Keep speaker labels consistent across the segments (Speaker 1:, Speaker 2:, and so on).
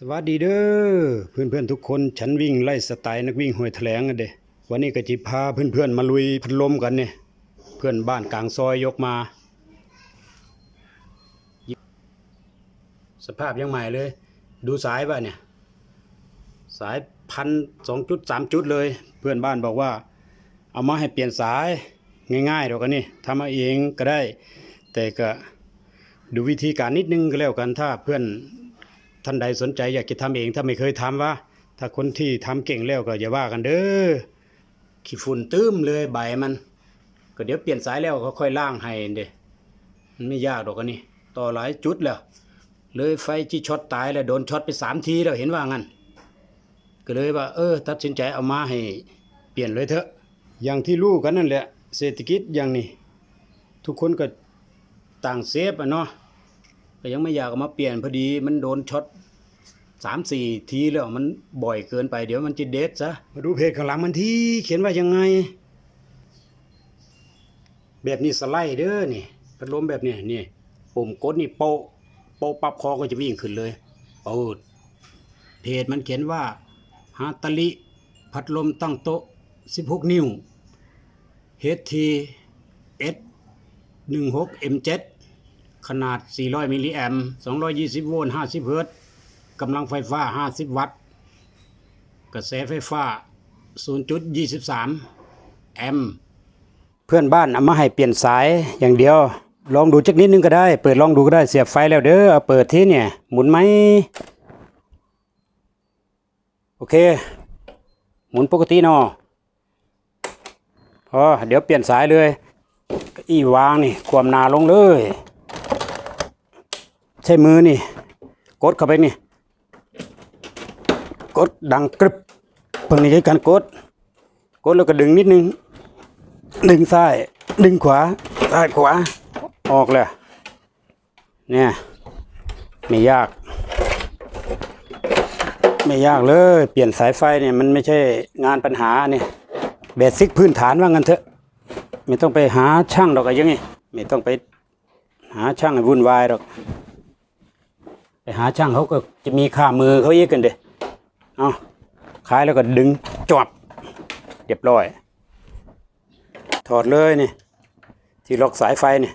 Speaker 1: สวัสดีเด้อเพื่อนเพื่อนๆทุกคนฉันวิ่งไล่สไตล์นักวิ่งห้วยแถลงกันเด้วันนี้ก็จิพาเพื่อนเพื่อนๆมาลุยพัดลมกันเนี่ยเพื่อนบ้านกลางซอยยกมา สภาพยังใหม่เลย ดูสายป่ะเนี่ย สายพันสองจุดสามจุดเลย เพื่อนบ้านบอกว่า เอามาให้เปลี่ยนสายง่ายๆเดี๋ยวกันนี่ทำมาเองก็ได้ แต่ก็ดูวิธีการนิดนึงก็แล้วกันถ้าเพื่อน ท่านใดสนใจอยากจะทำเอง ถ้าไม่เคยทำว่าถ้าคนที่ทำเก่งแล้วก็อย่าว่ากันเด้อขี้ฝุ่นตื้มเลยใบมัน ก็เดี๋ยวเปลี่ยนสายแล้วก็ค่อยล่างให้เด้มันไม่ยากดอกอันนี้ต่อหลายจุดแล้ว เลยไฟที่ช็อตตายแล้วโดนช็อตไปสามทีแล้วเห็นว่างั้นก็เลยว่า เออ ตัดสินใจเอามาให้เปลี่ยนเลยเถอะ อย่างที่รู้กันนั่นแหละ เศรษฐกิจอย่างนี้ ทุกคนก็ต่างเซฟอะเนาะ ก็ยังไม่อยากมาเปลี่ยนพอดีมันโดนช็อตสามสี่ทีแล้วมันบ่อยเกินไปเดี๋ยวมันจะเด็ดซะมาดูเพจข้างหลังมันที่เขียนว่ายังไง แบบนี้สไลด์เด้อนี่พัดลมแบบนี้นี่ปุ่มกดนี่โปะโปะปับคอก็จะวิ่งขึ้นเลยเปิดเพจมันเขียนว่าฮาตาลิพัดลมตั้งโต๊ะ 16 นิ้ว HT S 16 M7 ขนาด 400 มิลลิแอมป์220 โวลต์ 50 เฮิรตซ์กำลังไฟฟ้า 50 วัตต์ กระแสไฟฟ้า 0.23 แอมป์ เพื่อนบ้านเอามาให้เปลี่ยนสายอย่างเดียว ลองดูจักนิดนึงก็ได้ เปิดลองดูก็ได้ เสียบไฟแล้วเด้อเอาเปิดที่เนี่ย หมุนไหม โอเค หมุนปกติเนาะพอเดี๋ยวเปลี่ยนสายเลยก้าอีวางนี่ ความนาลงเลย ใช้มือนี่ กดเข้าไปนี่ กดดังกรึบเพิ่งนี่ใช้การกด กดแล้วก็ดึงนิดนึง ดึงซ้าย ดึงขวา ซ้ายขวา ออกเลยเนี่ยไม่ยาก ไม่ยากเลย เปลี่ยนสายไฟเนี่ยมันไม่ใช่งานปัญหาเนี่ยเบสิกพื้นฐานว่างั้นเถอะ ไม่ต้องไปหาช่างดอกอะไรยังไงไม่ต้องไปหาช่างให้วุ่นวายหรอก หาช่างเขาก็จะมีค่ามือเขาเยอะกันเด้เอาขายแล้วก็ดึงจบเรียบร้อย ถอดเลยนี่ ที่ล็อกสายไฟนี่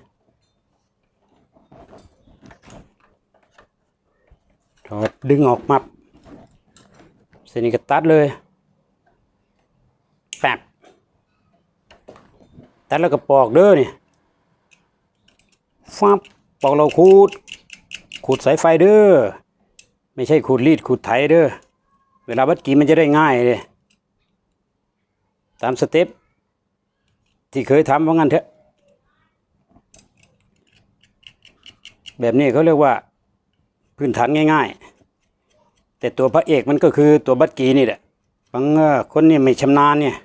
Speaker 1: ถอดดึงออกมับเสนีก็ตัดเลยแป๊บตัดแล้วก็ปอกเด้อนี่ฟับปอกเราขูด ขูดสายไฟเด้อไม่ใช่ขูดรีดขูดไถเด้อเวลาบัดกี้มันจะได้ง่ายเลยตามสเต็ปที่เคยทำว่างั้นเถอะ แบบนี้เขาเรียกว่าพื้นฐานง่าย ๆ แต่ตัวพระเอกมันก็คือตัวบัดกีนี่แหละบางคนนี่ไม่ชำนาญเนี่ย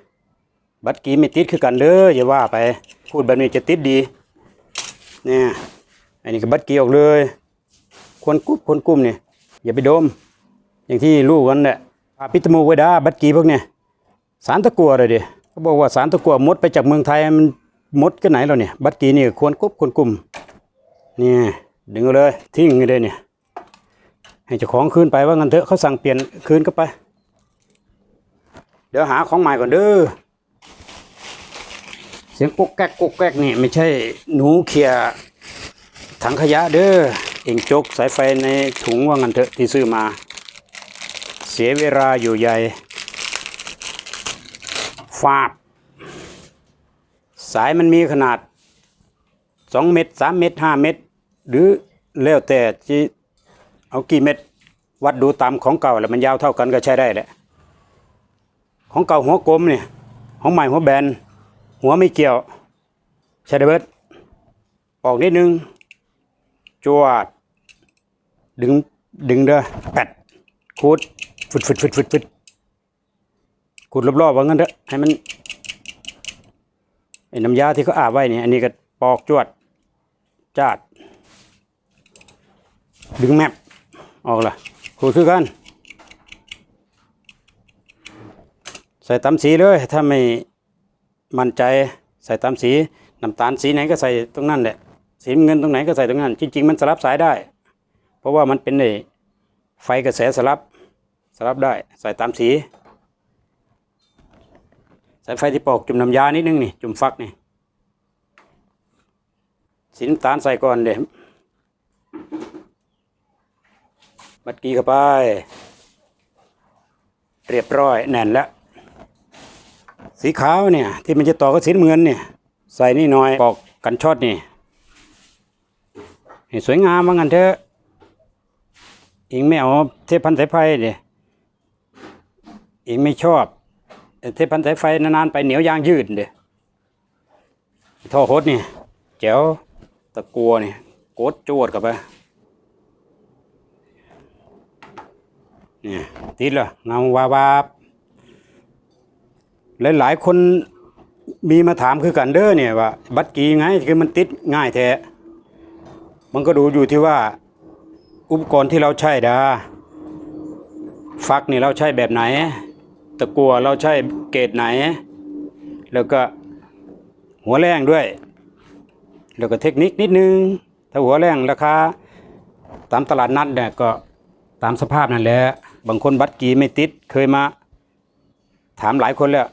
Speaker 1: บัดกีไม่ติดคือกันเด้ออย่าว่าไป พูดแบบนี้จะติดดีเนี่ยอันนี้ก็บัดกีออกเลย ควรกุบควรกุ้มเนี่ยอย่าไปดม อย่างที่รู้กันแหละพาพิษมูกไว้ด้าบัดกีพวกเนี่ยสารตะกัวเลยเดิเขาบอกว่าสารตะกัวมดไปจากเมืองไทยมันมดกันไหนแล้วเนี่ย บัดกีนี่ควรกุบควรกุ้มเนี่ยดึงเอาเลยทิ้งเลยเนี่ยให้เจ้าของคืนไปว่างันเถอะเขาสั่งเปลี่ยนคืนก็ไป เดี๋ยวหาของใหม่ก่อนเด้อเสียงกุ๊กแก๊กกุ๊กแก๊กนี่ไม่ใช่หนูเขี่ยถังขยะเด้อ เองจกสายไฟในถุงว่างันเถอะที่ซื้อมา เสียเวลาอยู่ใหญ่ฟาบ สายมันมีขนาด 2 เมตร 3 เมตร 5 เมตร หรือแล้วแต่ที่เอากี่เม็ดวัดดูตามของเก่าแล้วมันยาวเท่ากันก็ใช้ได้แหละของเก่าหัวกลมเนี่ยของใหม่หัวแบน หัวไม่เกี่ยว ใช่ได้เบิดออกนิดนึง จวด ดึง ดึงเด้อแปดคูดฟึดฟึดฟึดฟึดฟึดขูดรอบๆว่างั้นเถอะให้มันไอ้น้ำยาที่เขาอาบไว้เนี่ยอันนี้ก็ปอกจวดจาด ดึงแมปออกละขูดคือกัน ใส่ตำสีเลย ถ้าไม่มั่นใจใส่ตำสี น้ำตาลสีไหนก็ใส่ตรงนั้นแหละ สีน้ำเงินตรงไหนก็ใส่ตรงนั้น จริง ๆ มันสลับสายได้ เพราะว่ามันเป็นไอไฟกระแสสลับสลับได้ใส่ตามสี สายไฟที่ปอกจุ่มน้ำยานิดนึงนี่ จุ่มฟักนี่สีน้ำตาลใส่ก่อนเดี๋ยวบัดกี้เข้าไป เรียบร้อยแน่นแล้ว สีขาวเนี่ย ที่มันจะต่อกับสีน้ำเงินเนี่ย ใส่นี่หน่อยปอกกันช็อตนี่ ให้สวยงามว่างั้นเถอะเองไม่เอาเทพพันสายไฟเดี๋ยเองไม่ชอบเทพพันสายไฟนานๆไปเหนียวยางยืดเดี๋ยท่อโคตรนี่แจ๋วตะกัวนี่โกดจวดกับไปนี่ติดเหรอเงาวาบาบหลายๆคนมีมาถามคือกันเด้อเนี่ยว่า บัตรกีไงคือมันติดง่ายแท้ มันก็ดูอยู่ที่ว่าอุปกรณ์ที่เราใช้ดาฟักนี่เราใช้แบบไหน ตะกัวเราใช้เกรดไหน แล้วก็หัวแรงด้วย แล้วก็เทคนิคนิดนึง ถ้าหัวแรงราคาตามตลาดนัดเนี่ยก็ตามสภาพนั่นแหละ บางคนบัตรกีไม่ติดเคยมา ถามหลายคนแล้ว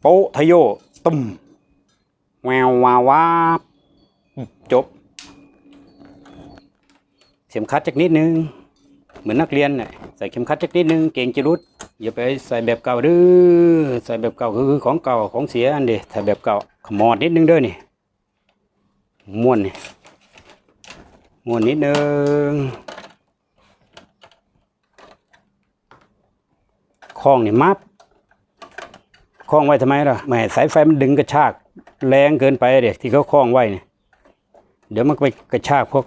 Speaker 1: โป๊ทะโยตุ้มแวววาวาจบ เข็มขัดจักนิดนึง เหมือนนักเรียนน่ะใส่เข็มขัดจักนิดนึงเก่งจะรุดอย่าไปใส่แบบเก่าเด้อใส่แบบเก่าคือของเก่าของเสียอันเดียถ้าแบบเก่าขมอดนิดนึงเด้อนี่ม้วนนี่ม้วนนิดนึงคล้องนี่มับคล้องไว้ทำไมล่ะไม่ให้สายไฟมันดึงกระชากแรงเกินไปเด็กที่เขาคล้องไว้เนี่ยเดี๋ยวมันไปกระชากพวก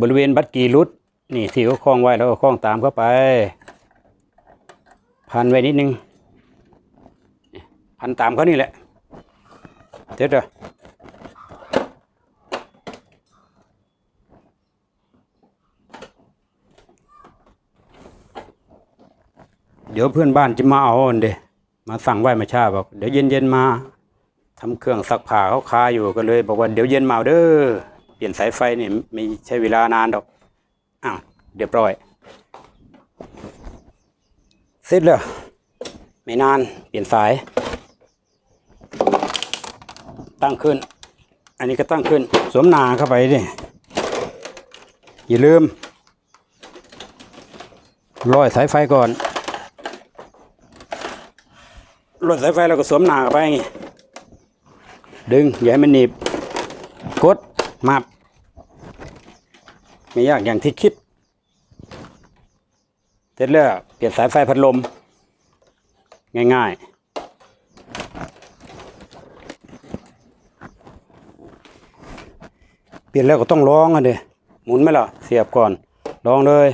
Speaker 1: บริเวณบัตรกีรุดนี่ที่เขาคล้องไว้แล้วก็คล้องตามเข้าไป พันไว้นิดนึง พันตามเขานี่แหละเด็ดเด้อเดี๋ยวเพื่อนบ้านจะมาเอาอันเดมาสั่งไว้มาชาบอกเดี๋ยวเย็นเย็นมาทำเครื่องซักผ้าเขาคาอยู่ก็เลย บอกว่าเดี๋ยวเย็นมาเด้อ ลี่ยนสายไฟเนี่ยไม่ใช้เวลานานดอกอ้าวเรียบร้อย เสร็จแล้วไม่นานเปลี่ยนสาย ตั้งขึ้น อันนี้ก็ตั้งขึ้น สวมหนาเข้าไปดิอย่าลืมร้อยสายไฟก่อนร้อยสายไฟแล้วก็สวมหนาเข้าไปอย่ดึงอย่าให้มันหนีบ กดมาบ ไม่ยากอย่างที่คิด เสร็จแล้วเปลี่ยนสายไฟพัดลม ง่าย ๆ เปลี่ยนแล้วก็ต้องลองอะเดหมุนไหมล่ะ เสียบก่อนลองเลย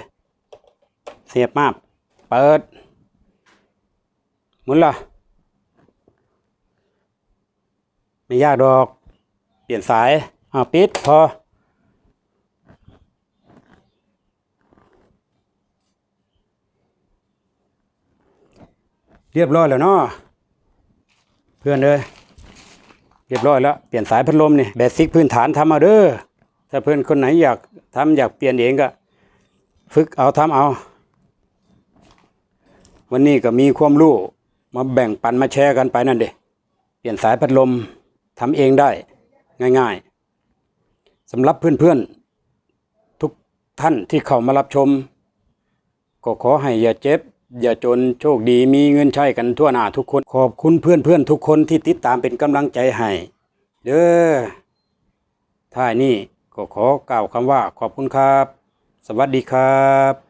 Speaker 1: เสียบมาบเปิด หมุนล่ะ ไม่ยากดอก เปลี่ยนสายอ่าปิดพอ เรียบร้อยแล้วเนาะเพื่อนเลยเรียบร้อยแล้วเปลี่ยนสายพัดลมนี่เบสิกพื้นฐานทำเอาเด้อถ้าเพื่อนคนไหนอยากทำอยากเปลี่ยนเองก็ฝึกเอาทำเอา วันนี้ก็มีความรู้มาแบ่งปันมาแชร์กันไปนั่นเด้เปลี่ยนสายพัดลมทำเองได้ง่ายๆสำหรับเพื่อนๆ ทุกท่านที่เข้ามารับชม ก็ขอให้อย่าเจ็บ อย่าจนโชคดีมีเงินใช้กันทั่วหน้าทุกคน ขอบคุณเพื่อนเพื่อนทุกคนที่ติดตามเป็นกำลังใจให้เด้อท่ายนี้ก็ขอกล่าวคำว่าขอบคุณครับ สวัสดีครับ